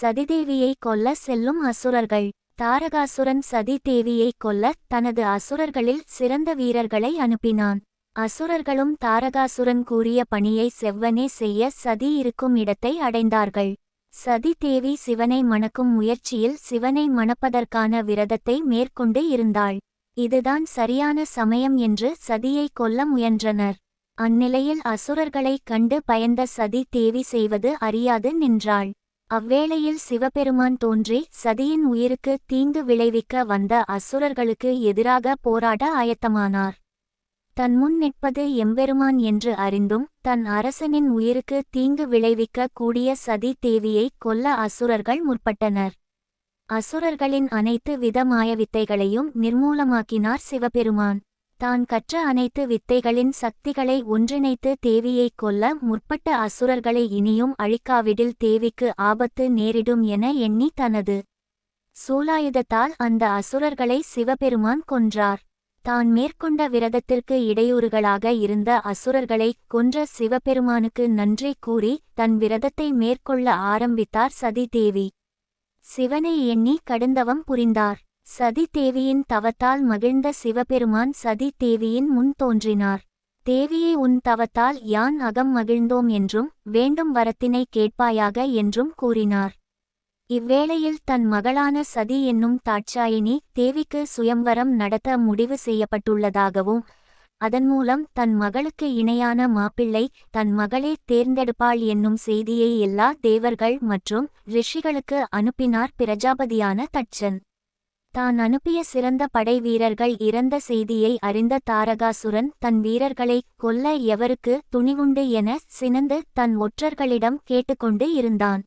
சதிதேவியை கொல்ல செல்லும் அசுரர்கள். தாரகாசுரன் சதிதேவியை கொல்ல தனது அசுரர்களில் சிறந்த வீரர்களை அனுப்பினான். அசுரர்களும் தாரகாசுரன் கூறிய பணியை செவ்வனே செய்ய சதி இருக்கும் இடத்தை அடைந்தார்கள். சதி தேவி சிவனை மணக்கும் முயற்சியில் சிவனை மணப்பதற்கான விரதத்தை மேற்கொண்டு இருந்தாள். இதுதான் சரியான சமயம் என்று சதியை கொல்ல முயன்றனர். அந்நிலையில் அசுரர்களைக் கண்டு பயந்த சதி தேவி செய்வது அறியாது நின்றாள். அவ்வேளையில் சிவபெருமான் தோன்றி சதியின் உயிருக்கு தீங்கு விளைவிக்க வந்த அசுரர்களுக்கு எதிராக போராட ஆயத்தமானார். தன் முன் நிற்பது எம்பெருமான் என்று அறிந்தும் தன் அரசனின் உயிருக்கு தீங்கு விளைவிக்க கூடிய சதி தேவியை கொல்ல அசுரர்கள் முற்பட்டனர். அசுரர்களின் அனைத்து வித மாயவித்தைகளையும் நிர்மூலமாக்கினார் சிவபெருமான். தான் கற்ற அனைத்து வித்தைகளின் சக்திகளை ஒன்றிணைத்து தேவியைக் கொல்ல முற்பட்ட அசுரர்களை இனியும் அழிக்காவிடில் தேவிக்கு ஆபத்து நேரிடும் என எண்ணி தனது சூலாயுதத்தால் அந்த அசுரர்களை சிவபெருமான் கொன்றார். தான் மேற்கொண்ட விரதத்திற்கு இடையூறுகளாக இருந்த அசுரர்களை கொன்ற சிவபெருமானுக்கு நன்றி கூறி தன் விரதத்தை மேற்கொள்ள ஆரம்பித்தார் சதி தேவி சிவனை எண்ணி கடுந்தவம் புரிந்தார். சதி தேவியின் தவத்தால் மகிழ்ந்த சிவபெருமான் சதி தேவியின் முன் தோன்றினார். தேவியை உன் தவத்தால் யான் அகம் மகிழ்ந்தோம் என்றும் வேண்டும் வரத்தினை கேட்பாயாக என்றும் கூறினார். இவ்வேளையில் தன் மகளான சதி என்னும் தாட்சாயினி தேவிக்கு சுயம்வரம் நடத்த முடிவு செய்யப்பட்டுள்ளதாகவும் அதன் மூலம் தன் மகளுக்கு இணையான மாப்பிள்ளை தன் மகளே தேர்ந்தெடுப்பாள் என்னும் செய்தியை எல்லா தேவர்கள் மற்றும் ரிஷிகளுக்கு அனுப்பினார் பிரஜாபதியான தட்சன். தான் அனுப்பிய சிறந்த படை வீரர்கள் இறந்த செய்தியை அறிந்த தாரகாசுரன் தன் வீரர்களை கொல்ல எவருக்கு துணிவுண்டு என சினந்து தன் ஒற்றர்களிடம் கேட்டுக்கொண்டு இருந்தான்.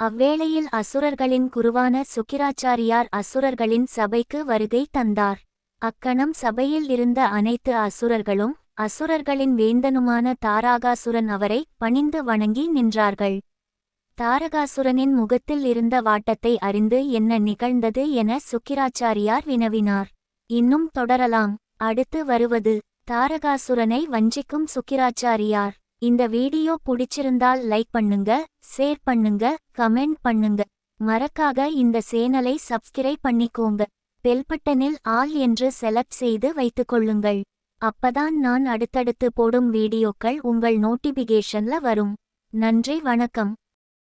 அவ்வேளையில் அசுரர்களின் குருவான சுக்கிராச்சாரியார் அசுரர்களின் சபைக்கு வருகை தந்தார். அக்கணம் சபையில் இருந்த அனைத்து அசுரர்களும் அசுரர்களின் வேந்தனுமான தாராகாசுரன் அவரை பணிந்து வணங்கி நின்றார்கள். தாரகாசுரனின் முகத்தில் இருந்த வாட்டத்தை அறிந்து என்ன நிகழ்ந்தது என சுக்கிராச்சாரியார் வினவினார். இன்னும் தொடரலாம். அடுத்து வருவது தாரகாசுரனை வஞ்சிக்கும் சுக்கிராச்சாரியார். இந்த வீடியோ பிடிச்சிருந்தால் லைக் பண்ணுங்க ஷேர் பண்ணுங்க கமெண்ட் பண்ணுங்க. மறக்காக இந்த சேனலை சப்ஸ்கிரைப் பண்ணிக்கோங்க. பெல்பட்டனில் ஆல் என்று செலக்ட் செய்து வைத்துக்கொள்ளுங்கள். அப்பதான் நான் அடுத்தடுத்து போடும் வீடியோக்கள் உங்கள் நோட்டிபிகேஷன்ல வரும். நன்றி வணக்கம்.